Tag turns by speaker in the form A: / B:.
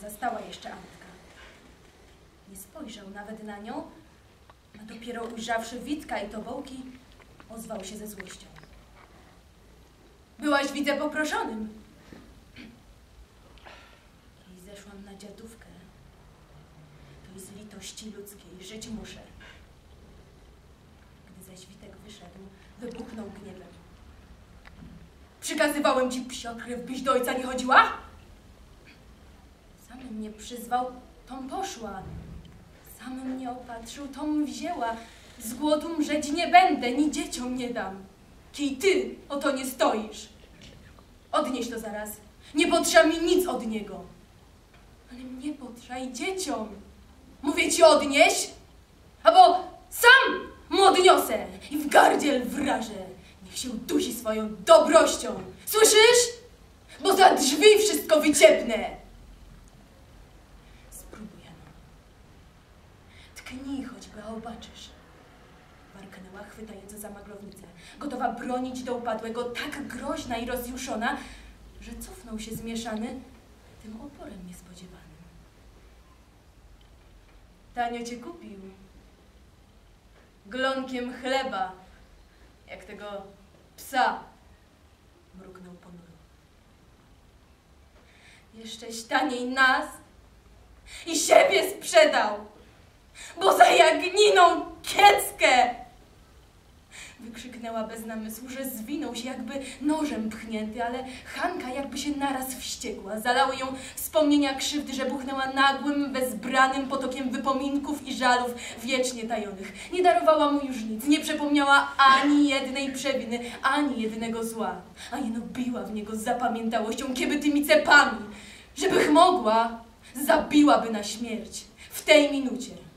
A: zastała jeszcze Antka. Nie spojrzał nawet na nią, a dopiero ujrzawszy Witka i Tobołki, ozwał się ze złością. Byłaś, widzę, poproszonym. I zeszłam na dziadówkę. To i z litości ludzkiej żyć muszę. Gdy zaś Witek wyszedł, wybuchnął gniewem. Przykazywałem ci psiokrew, byś do ojca nie chodziła? Sam mnie przyzwał, tom poszła. Sam mnie opatrzył, tom wzięła. Z głodu mrzeć nie będę, ni dzieciom nie dam. Kij ty o to nie stoisz. Odnieś to zaraz. Nie potrza mi nic od niego. Ale mnie potrza i dzieciom. Mówię ci odnieś, albo sam mu odniosę i w gardziel wrażę. Niech się dusi swoją dobrością. Słyszysz? Bo za drzwi wszystko wyciepnę. Choćby, a obaczysz. Warknęła, chwytając za maglownicę, gotowa bronić do upadłego, tak groźna i rozjuszona, że cofnął się zmieszany tym oporem niespodziewanym. Tanio cię kupił. Glonkiem chleba, jak tego psa, mruknął ponuro. Jeszcześ taniej nas i siebie sprzedał, bo za Jagniną kieckę! Wykrzyknęła bez namysłu, że zwinął się jakby nożem pchnięty, ale Hanka jakby się naraz wściekła. Zalały ją wspomnienia krzywdy, że buchnęła nagłym, bezbranym potokiem wypominków i żalów wiecznie tajonych. Nie darowała mu już nic, nie przepomniała ani jednej przewiny, ani jednego zła, a jeno biła w niego z zapamiętałością, kieby tymi cepami, żebych mogła, zabiłaby na śmierć w tej minucie.